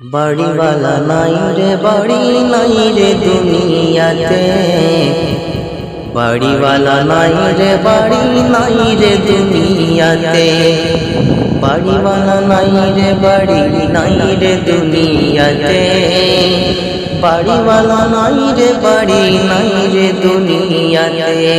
বাড়িওয়ালা নাই রে, বাড়ি নাই রে দুনিয়াতে। বাড়িওয়ালা নাই রে, বাড়ি নাই রে দুনিয়াতে। বাড়িওয়ালা নাই রে, বাড়ি নাই রে দুনিয়াতে। বাড়িওয়ালা নাই রে, বাড়ি নাই রে দুনিয়াতে।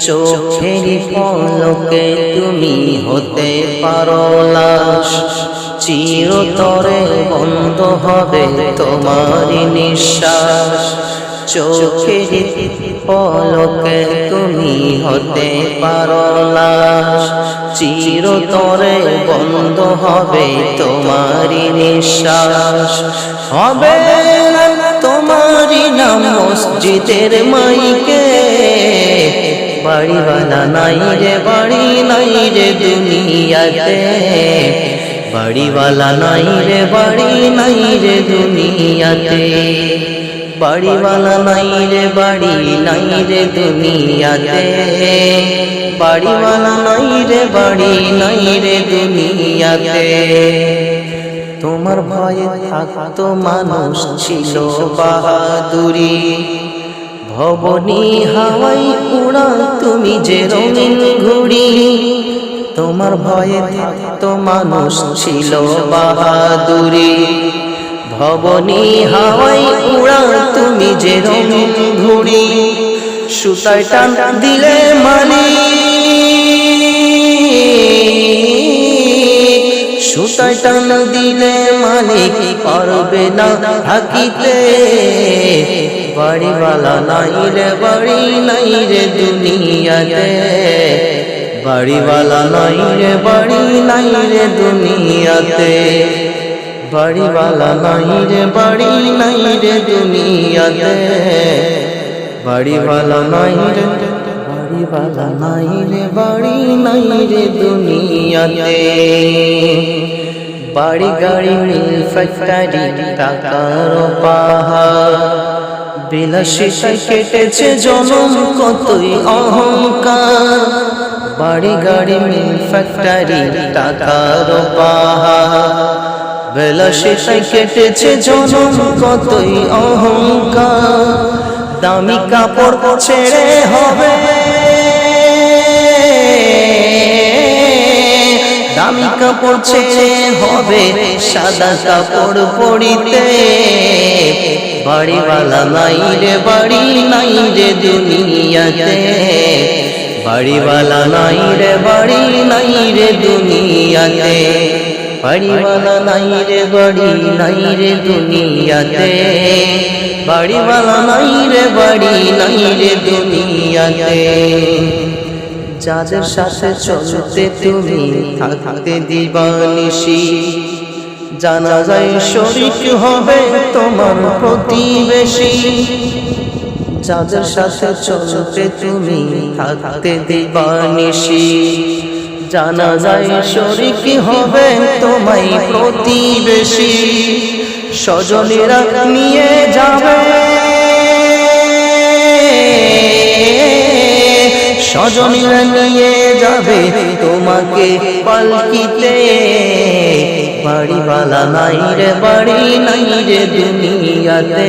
চোখের পলকে তুমি হতে পারো লাশ। চিরতরে বন্ধ হবে তোমার নিঃশ্বাস। চোখের পলকে তুমি হতে পারো লাশ চিরতরে বন্ধ হবে তোমার নিঃশ্বাস। হবে না তোমারই নাম মসজিদের মাইকে। বাড়িওয়ালা নাই রে, বাড়ি নাই রে দুনিয়াতে। বাড়িওয়ালা নাই রে, বাড়ি নাই রে দুনিয়াতে। বাড়িওয়ালা নাই রে, বাড়ি নাই রে দুনিয়াতে। বাড়িওয়ালা নাই রে, বাড়ি নাই রে দুনিয়াতে। তোমার ভয়ে থাকতো মানুষ ছিল বাহাদুরি। ভবনী হাওয়াই উড়া তুমি যে রঙিন ঘুড়ি। তোমার ভয়ে থাকতো মানুষ ছিল বাহাদুরি। ভবনী হাওয়াই উড়া তুমি যে ঘুড়ি, সুতায় টান দিলে মালি সুতায় টান দিলে মালিক পারবে না থাকিতে বাড়িওয়ালা নাই রে, বাড়ি নাই রে দুনিয়াতে। বাড়িওয়ালা নাই রে, বাড়ি নাই রে দুনিয়াতে। বাড়িওয়ালা নাই রে, বাড়ি নাই রে দুনিয়াতে। বাড়িওয়ালা নাই রে, বাড়িওয়ালা নাই রে, বাড়ি নাই রে দুনিয়াতে। বাড়ি গাড়ি মিল ফ্যাক্টরি, টাকার পাহাড়। কেটেছে জনম, কতই অহংকার। বাড়ি গাড়ি মিল ফ্যাক্টরি, টাকার পাহাড় বিলাসিতায় কেটেছে কতই অহংকার। দামি কাপড় ছেড়ে হবে। দামি কাপড় ছেড়ে হবে, সাদা কাপড় পরিতে। বাড়িওয়ালা নাই রে, বাড়ি নাই রে দুনিয়াতে। বাড়িওয়ালা নাই রে, বাড়ি নাই রে দুনিয়াতে। বাড়িওয়ালা নাই রে, বাড়ি নাই রে দুনিয়াতে। বাড়িওয়ালা নাই রে, বাড়ি নাই রে দুনিয়াতে। যাদের সাথে চলতে তুমি থাকতে দিবানিসি জানা যায় শরিক হবে তোমার প্রতিবেশী। যাদের সাথে চলতে তুমি থাকতে দিবানিসি জানা যায় শরীর কি হবে তোমায় প্রতিবেশী। স্বজনেরা নিয়ে যাবে। স্বজনীরা নিয়ে যাবে তোমাকে পালকিতে। বাড়িওয়ালা নাই রে, বাড়ি নাই রে দুনিয়াতে।